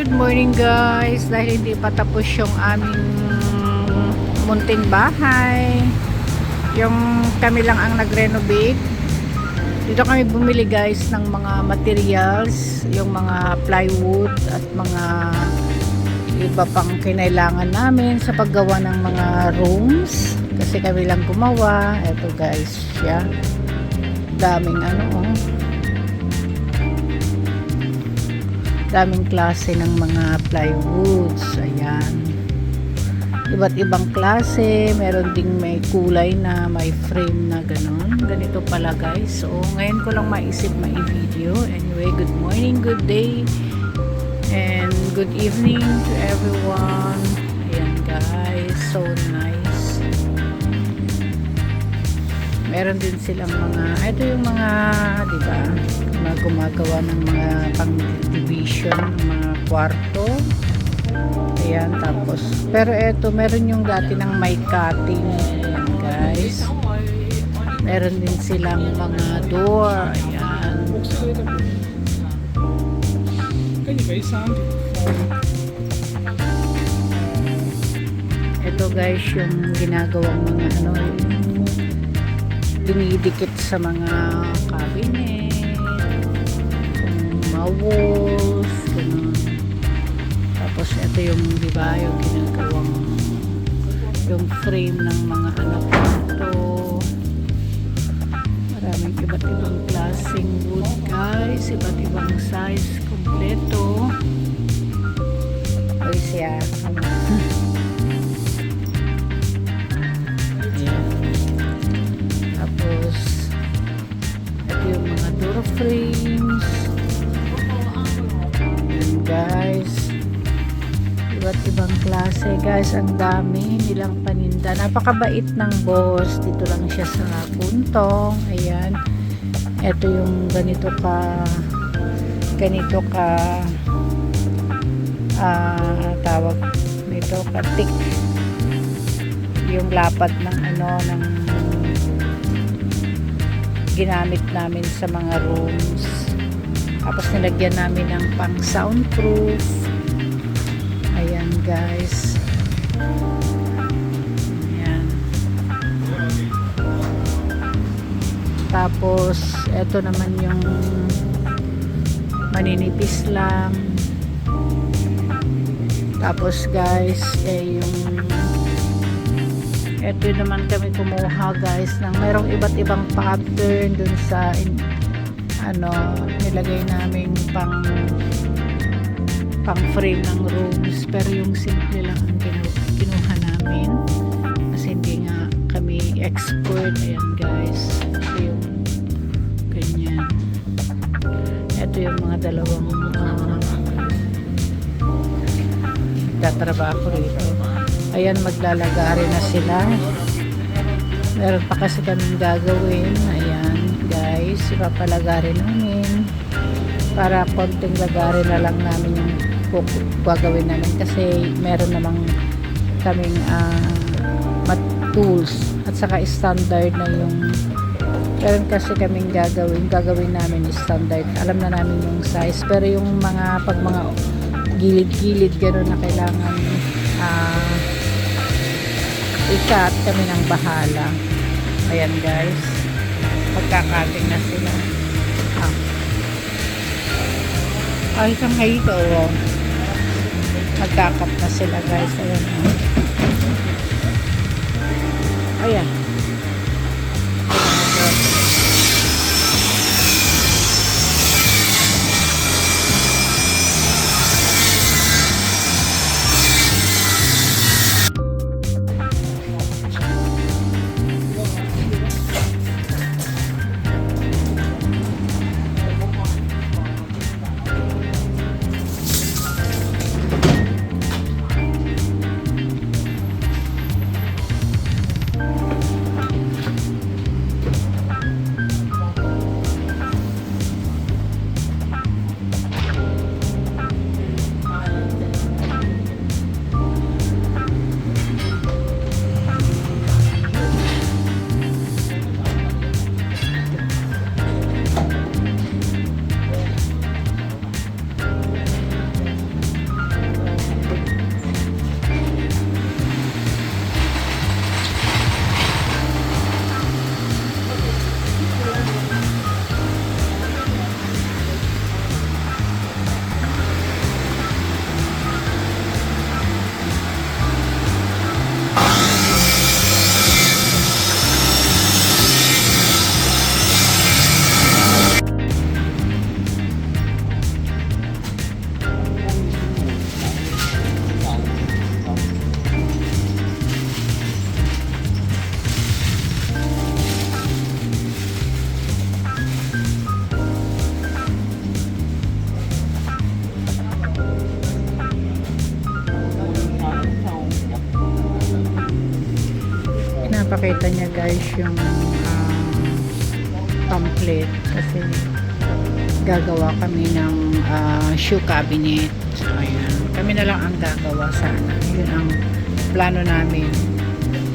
Good morning guys. Dahil hindi pa tapos yung aming munting bahay. Yung kami lang ang nag-renovate. Dito kami bumili guys ng mga materials, yung mga plywood at mga iba pang kinailangan namin sa paggawa ng mga rooms. Kasi kami lang gumawa. Ito guys, siya. Daming ano oh. Daming klase ng mga plywoods ayan. Iba't ibang klase. Meron ding may kulay na may frame na ganon. Ganito pala guys. So ngayon ko lang maisip mai video. Anyway good morning good day and good evening to everyone. Ayan guys. So nice meron din silang mga ito yung mga di ba mga gumagawa ng mga pang division mga kwarto. Ayan tapos pero ito meron yung dati ng may cutting ayan guys. Meron din silang mga door ayan. Ito guys yung ginagawang mga ano yung dinidikit sa mga cabinet mga walls ganun. tapos ito yung di ba yung ginagawang yung frame ng mga anak nito. Maraming iba't ibang klaseng wood guys. Iba't ibang size kompleto. Ay siya ibang klase guys. Ang dami nilang paninda. Napakabait ng boss. Dito lang siya sa puntong. Ayan. Ito yung ganito ka ganito ka ah tawag nito ka thick yung lapad ng ano ng ginamit namin sa mga rooms tapos nilagyan namin ng pang soundproof ayan guys. Ayan. Tapos eto naman yung maninipis lang. Tapos guys eh yung ito naman kami kumuha guys ng merong iba't ibang pattern dun sa in, ano nilagay namin pang pang frame ng rooms. Pero yung simple lang ang ginu- kinuha namin. Kasi hindi nga kami expert. Ayan guys. Ito yung ganyan. Ito yung mga dalawang uh, tatrabaho rito. Ayan maglalagari na sila. Meron pa kasi kaming gagawin. Ayan guys. Ipapalagari namin. Para konting lagari na lang namin yung kuk- gagawin namin kasi meron namang kaming ah, mat tools at saka standard na yung meron kasi kaming gagawin gagawin namin standard alam na namin yung size pero yung mga pag mga gilid-gilid gano'n na kailangan ah ikat kami ng bahala ayan guys magkakating na sila ah. ay isang ito oh. Magkakat na sila guys. Ayan. Ayan pinapakita niya guys yung um, pamphlet kasi gagawa kami ng ah, shoe cabinet. So, ayan. Kami na lang ang gagawa sana. Yun ang plano namin.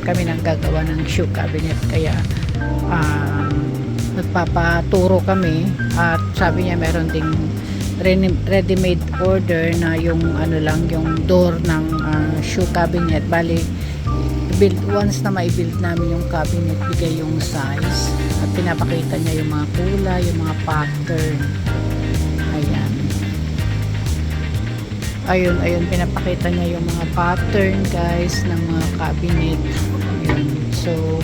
Kami nang gagawa ng shoe cabinet. Kaya, um, nagpapaturo kami at sabi niya meron ding re- ready-made order na yung ano lang yung door ng ah, shoe cabinet bali build once na mai-build namin yung cabinet bigay yung size at pinapakita niya yung mga kulay yung mga pattern. Ayan. Ayun ayun pinapakita niya yung mga pattern guys ng mga cabinet. Ayun. So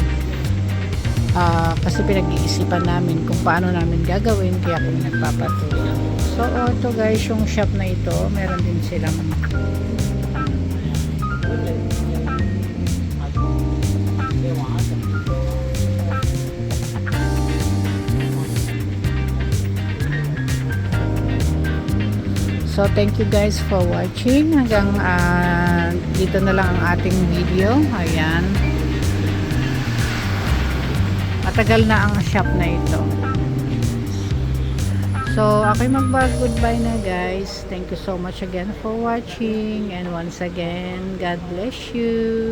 Ah, kasi pinag-iisipan namin kung paano namin gagawin kaya kami nagpapatulong. So, oh, ito guys, yung shop na ito, meron din silang So, thank you guys for watching. Hanggang ah, dito na lang ang ating video. Ayan. Matagal na ang shop na ito. So, ako'y mag-goodbye na guys. Thank you so much again for watching. And once again, God bless you.